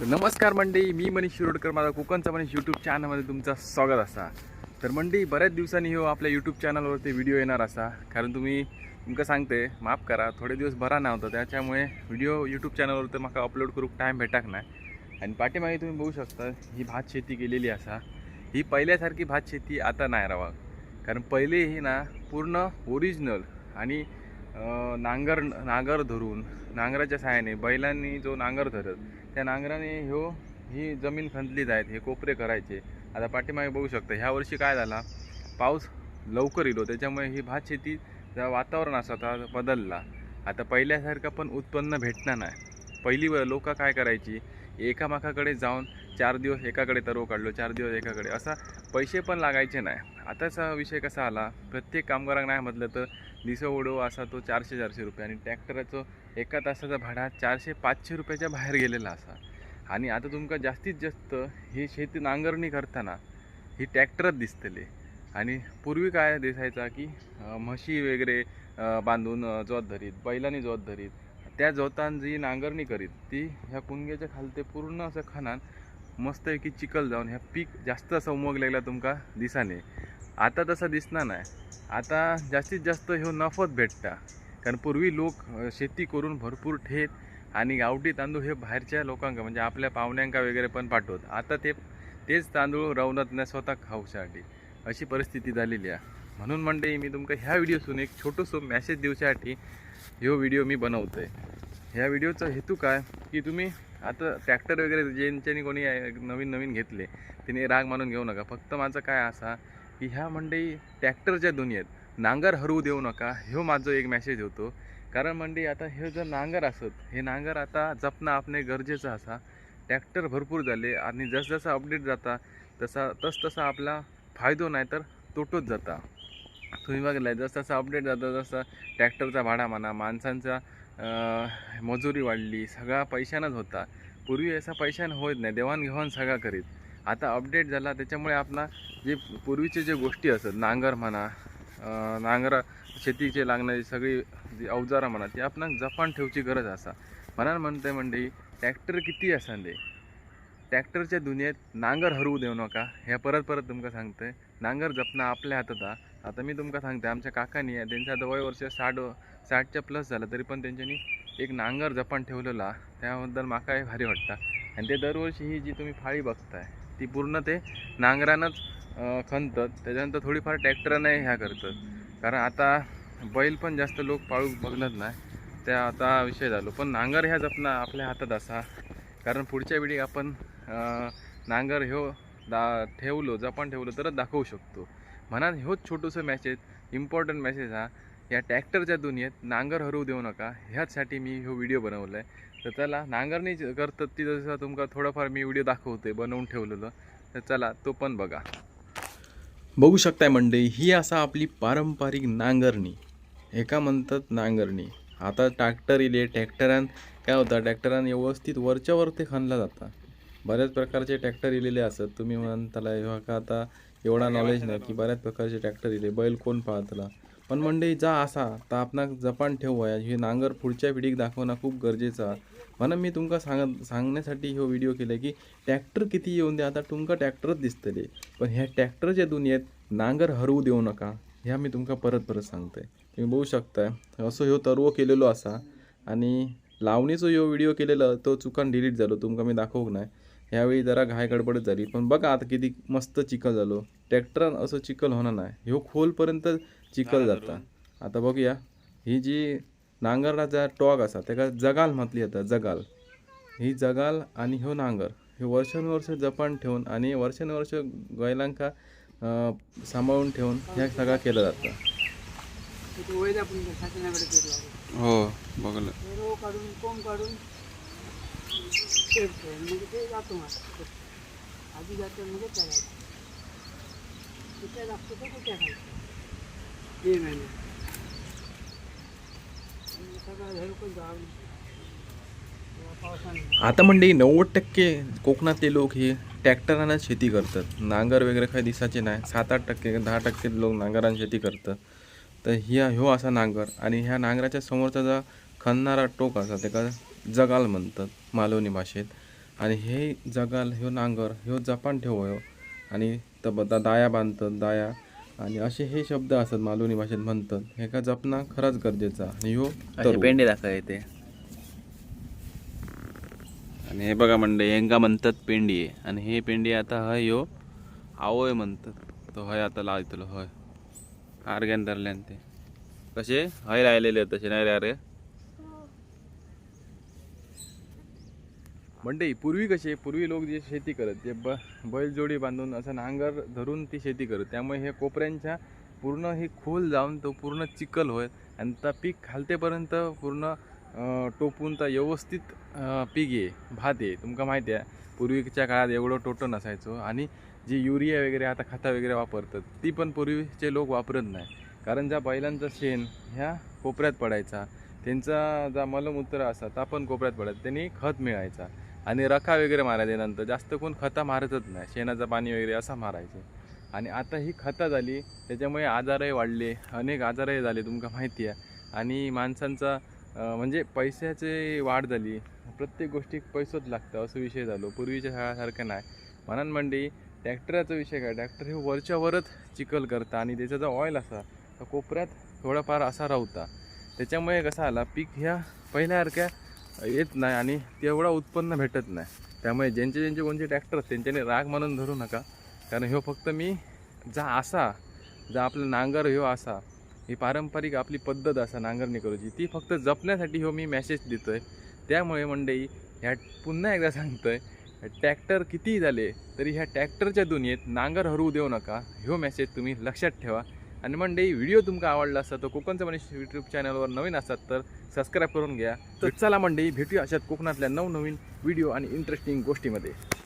तर नमस्कार मंडळी मी मनीष शिरोडकर माझा कोकणचा मनीष यूट्यूब चॅनलमध्ये तुमचं स्वागत असा. तर मंडळी बऱ्याच दिवसांनी हो आपल्या यूट्यूब चॅनलवरती व्हिडिओ येणार असा. कारण तुम्ही तुमका सांगते माफ करा थोडे दिवस बरा नव्हता त्याच्यामुळे व्हिडिओ यूट्यूब चॅनलवरती म्हाका अपलोड करूक टाईम भेटाक नाही आणि पाठीमागे तुम्ही बघू शकता ही भात शेती केलेली असा. ही पहिल्यासारखी भात शेती आता नाही राहा कारण पहिले ही ना पूर्ण ओरिजिनल आणि नांगर नांगर धरून नांगराच्या सहाय्याने बैलांनी जो नांगर धरत त्या नांगराने ह्यो ही जमीन खंदली जायत हे कोपरे करायचे. आता पाठीमागे बघू शकता ह्या वर्षी काय झाला पाऊस लवकर इलो त्याच्यामुळे ही भात शेती वातावरण असा होता बदलला. आता पहिल्यासारखं पण उत्पन्न भेटणार नाही. पहिली लोक काय करायची एकामाकाकडे जाऊन चार दिवस एकाकडे तरव काढलो चार दिवस एकाकडे. असा पैसे पण लागायचे नाही. आताचा विषय कसा आला? प्रत्येक कामगारांना नाही म्हटलं तर दिसो उडो असा तो चारशे चारशे रुपये आणि ट्रॅक्टराचं एका तासाचा भाडा चारशे पाचशे रुपयाच्या बाहेर गेलेला असा. आणि आता तुमका जास्तीत जास्त ही शेती नांगरणी करताना ही ट्रॅक्टरच दिसतले. आणि पूर्वी काय दिसायचा की म्हशी वगैरे बांधून जोत धरीत बैलांनी जोत धरीत त्या जोतान जी नांगरणी करीत ती ह्या कुणग्याच्या खालते पूर्ण असं खानान मस्त की चिखल जाऊन ह्या पीक जास्त असं उमगलेला तुमका दिसाने. आता तसं दिसणार नाही. आता जास्तीत जास्त ह्यो नफत भेटता. कारण पूर्वी लोक शेती करून भरपूर ठेत आणि गावठी तांदूळ हे बाहेरच्या लोकांका म्हणजे आपल्या पाहुण्यांका वगैरे पण पाठवत. आता ते तेच तांदूळ रवनात नाही स्वतः खाऊसाठी. अशी परिस्थिती झालेली आहे. म्हणून म्हणते मी तुमका ह्या व्हिडिओसून एक छोटंसं मॅसेज देऊसाठी ह्यो व्हिडिओ मी बनवतो आहे ह्या व्हिडिओचा हेतू काय? की तुम्ही आता ट्रॅक्टर वगैरे ज्यांच्यानी कोणी नवीन नवीन घेतले तिने राग मानून घेऊ नका. फक्त माझं काय असा की ह्या मंडई ट्रॅक्टरच्या दुनियेत नांगर हरवू देऊ नका ह्यो माझं एक मॅसेज होतो. कारण मंडई आता हे जर नांगर असत हे नांगर आता जपणं आपणे गरजेचं असा. ट्रॅक्टर भरपूर झाले आणि जसजसा अपडेट जाता तसा तसतसा आपला फायदो नाही तर तोटोच जाता. तुम्ही बघलाय जसं अपडेट जातं जसं ट्रॅक्टरचा भाडा म्हणा माणसांचा मजुरी वाढली सगळा पैशानंच होता. पूर्वी असा पैशानं होत नाही देवाणघेवाण सगळा करीत. आता अपडेट झाला त्याच्यामुळे आपला जे पूर्वीचे जे गोष्टी असत नांगर म्हणा नांगरा शेतीचे लागणारी सगळी जी अवजारं म्हणा ती आपण जपान ठेवची गरज असा. म्हणून म्हणते म्हणजे ट्रॅक्टर किती असां दे? ट्रॅक्टरच्या दुनियेत नांगर हरवू देऊ नका. हे परत परत तुमका सांगतोय नांगर जपणं आपल्या हातात आता मी तुमका सांगते आमच्या काकानी आहे त्यांचं आता वय वर्ष साठ साठच्या प्लस झालं तरी पण त्यांच्यानी एक नांगर जपान ठेवलेला त्याबद्दल माका हे भारी वाटतं. आणि ते दरवर्षी ही जी तुम्ही फाळी बघताय ती पूर्ण ते नांगरानंच खणतात. त्याच्यानंतर थोडीफार ट्रॅक्टरानं ह्या करतात. कारण आता बैल पण जास्त लोक पाळू बघणार नाही त्या आता विषय झालो. पण नांगर ह्या जपना आपल्या हातात असा. कारण पुढच्या वेळी आपण नांगर ह्यो दा ठेवलो जपान ठेवलो तरच दाखवू शकतो. म्हणा ह्योच छोटूसं मॅसेज इम्पॉर्टंट मॅसेज हा. या ट्रॅक्टरच्या दुनियेत नांगर हरवू देऊ नका. ह्याचसाठी मी ह्यो व्हिडिओ बनवला आहे तर चला नांगरणी करतात ती जसं तुमका थोडंफार मी व्हिडिओ दाखवते बनवून ठेवलेलं. तर चला तो पण बघा. बघू शकताय मंडळी ही असा आपली पारंपरिक नांगरणी. एका म्हणतात नांगरणी. आता ट्रॅक्टर इले ट्रॅक्टरान काय होतं? ट्रॅक्टरान व्यवस्थित वरच्या वर ते खणला जाता. बऱ्याच प्रकारचे ट्रॅक्टर इलेले असत तुम्ही म्हणताला ह्यो का आता एवढा नॉलेज नाही की बऱ्याच प्रकारचे ट्रॅक्टर इले बैल कोण पाहतला पण मंडळी जा असा. तर आपणाक जपान ठेवूया हे नांगर पुढच्या पिढीक दाखवणं खूप गरजेचं आहे. म्हणून मी तुमका सांग सांगण्यासाठी ह्यो व्हिडिओ केला की ट्रॅक्टर किती येऊन दे आता तुमका ट्रॅक्टरच दिसतले. पण ह्या ट्रॅक्टरच्या दुनियेत नांगर हरवू देऊ नका. ह्या मी तुमका परत परत सांगतोय. तुम्ही बघू शकताय. असं ह्यो तरवो केलेलो असा. आणि लावणीचो ह्यो व्हिडिओ केलेला तो चुकान डिलीट झालो. तुमका मी दाखवूक नाही ह्यावेळी जरा घाय गडबडच झाली. पण बघा आता किती मस्त चिखल झालो. ट्रॅक्टरान असं चिखल होणार नाही. ह्यो खोलपर्यंत चिखल जाता. आता बघूया. ही जी नांगराचा टॉक असा त्याका जगाल म्हटली जाता जगाल. ही जगाल आणि ह्यो नांगर. हे वर्षानुवर्ष जपान ठेवून आणि वर्षानुवर्ष बैलांका अं, सांभाळून ठेवून ह्या सगळा केलं जातं. हो बघलं. रो काढून कोंब काढून ठेवतो म्हणजे ते जातो माझं आधी जातो म्हणजे करायचं कुठे लागतो तर कुठे खायचं ते महिने सगळं घरकून जाऊन पावसाने आता म्हणजे नव्वद टक्के कोकणातले लोक हे ट्रॅक्टरानं शेती करतात. नांगर वगैरे काही दिसाचे नाही. सात आठ टक्के दहा टक्के लोक नांगरानं शेती करतात. तर ह्या ह्यो असा नांगर आणि ह्या नांगराच्या समोरचा जो खणणारा टोक असा त्याका जगाल म्हणतात मालवणी भाषेत. आणि हे जगाल ह्यो नांगर ह्यो जपान ठेव ह्यो आणि तब दा- दाया बांधतात दाया. आणि असे हे शब्द असतात मालवणी भाषेत म्हणतात. हे का जपणं खरंच गरजेचं आणि ह्यो. पेंडे दाखवा येते आणि हे बघा मंडळी हेंगा म्हणतात पेंडी. आहे आणि हे पेंडी आता हय यो आवय म्हणतात. तो हय आता लावतलो हय. आर्ग्यान धरल्यान ते. कसे? हय राहिलेले तसे नाही रे. अरे म्हणजे पूर्वी कसे पूर्वी लोक जे शेती करत जे ब बैलजोडी बांधून असं नांगर धरून ती शेती करत. त्यामुळे हे कोपऱ्यांच्या पूर्ण हे खोल जाऊन तो पूर्ण चिखल होय आणि त्या पीक खालतेपर्यंत पूर्ण टोपून तर व्यवस्थित पीक ये भात ये. तुमका माहिती आहे पूर्वीच्या काळात एवढं टोटं नसायचं आणि जी युरिया वगैरे आता खता वगैरे वापरतात ती पण पूर्वीचे लोक वापरत नाही. कारण ज्या बैलांचं शेण ह्या कोपऱ्यात पडायचा त्यांचा जा मलमूत्र असा ता पण कोपऱ्यात पडायचा त्यांनी खत मिळायचा. आणि रखा वगैरे मारायचे नंतर. जास्त कोण खता मारतच नाही. शेणाचं पाणी वगैरे असं मारायचे. आणि आता ही खतं झाली त्याच्यामुळे आजारही वाढले. अनेक आजारही झाले तुमका माहिती आहे. आणि माणसांचा म्हणजे पैशाची वाढ झाली. प्रत्येक गोष्टी पैसोच लागतं असं विषय झालो. पूर्वीच्या काळासारखं नाही. म्हणून म्हणजे ट्रॅक्टराचा विषय काय? ट्रॅक्टर हे वरच्यावरच चिखल करता आणि त्याचा जो ऑइल असा तो कोपऱ्यात थोडाफार असा राहता. त्याच्यामुळे कसा आला पीक ह्या पहिल्यासारख्या येत नाही आणि तेवढा उत्पन्न भेटत नाही. त्यामुळे ज्यांचे ज्यांचे कोणते ट्रॅक्टर त्यांच्याने राग म्हणून धरू नका. कारण ह्यो फक्त मी जा असा जा आपलं नांगर ह्यो असा ही पारंपरिक आपली पद्धत असा नांगरणी करूची ती फक्त जपण्यासाठी ह्यो मी मेसेज आहे त्यामुळे मंडई ह्या पुन्हा एकदा सांगतो आहे ट्रॅक्टर कितीही झाले तरी ह्या ट्रॅक्टरच्या दुनियेत नांगर हरवू देऊ नका. ह्यो मेसेज तुम्ही लक्षात ठेवा. आणि मंडई व्हिडिओ तुमका आवडला असता तर कोकणचं मनीष यूट्यूब चॅनलवर नवीन असतात तर सबस्क्राईब करून घ्या. तर चला मंडई भेटूया अशात कोकणातल्या नवनवीन व्हिडिओ आणि इंटरेस्टिंग गोष्टीमध्ये.